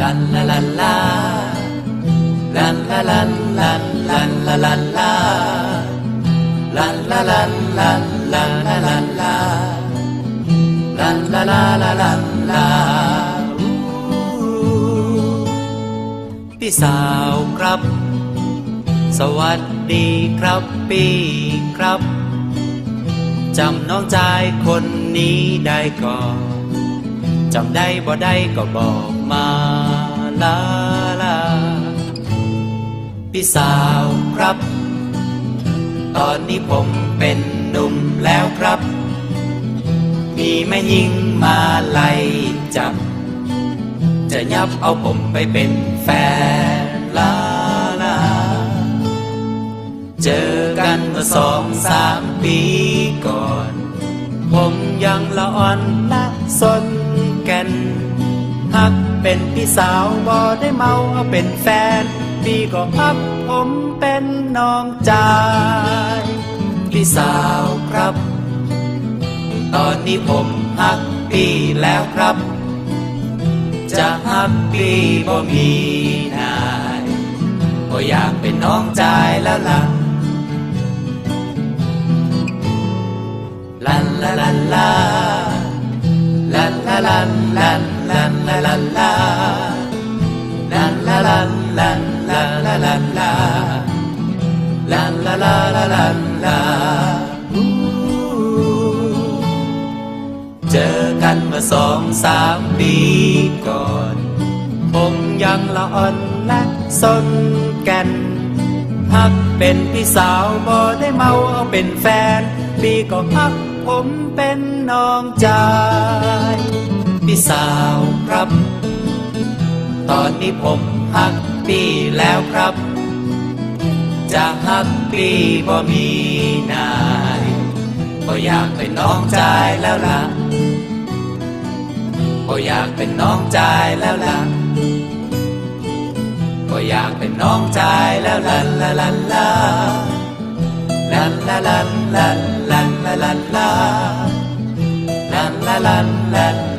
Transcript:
ลันลาลันลาลันลาลันลันลันลาลันลาลันลาลันลันลันลาลันลาลันลาลาลาลันลาพี่สาวครับ สวัสดีครับพี่ครับจำน้องชายคนนี้ได้ก่อน จำได้บ่ได้ก็บอกมาลาลา พี่สาวครับ ตอนนี้ผมเป็นหนุ่มแล้วครับ มีแม่ยิงมาไล่จับ จะยับเอาผมไปเป็นแฟนลาลา เจอกันเมื่อสองสามปีก่อน ผมยังละอ่อนละสน แกันหักเป็นพี่สาวบ่ได้เมาเอาเป็นแฟน พี่ก็พับผมเป็นน้องจายพี่สาวครับ ตอนนี้ผมหักพี่แล้วครับ จะหักพี่บ่มีนายก็อยากเป็นน้องจายแล้วล่ะ ลาลันลันลันลาลันลาลันลาลันลันลาลาลันลาลันลาลาลาลันลาเจอกันเมื่อสองสามปีก่อนผมยังละอ่อนและสนกันฮักเป็นพี่สาวบ่ได้เมาเอาเป็นแฟนพี่ก็ฮักผมเป็นน้องจาย พี่สาวครับ ตอนนี้ผมฮักพี่แล้วครับ จะฮักพี่บ่มีนายก็อยากเป็นน้องจายแล้วล่ะก็อยากเป็นน้องจายแล้วล่ะก็อยากเป็นน้องชายแล้วลันลาลันลาลันลาลันลันลันลาลันลาลันลาลัน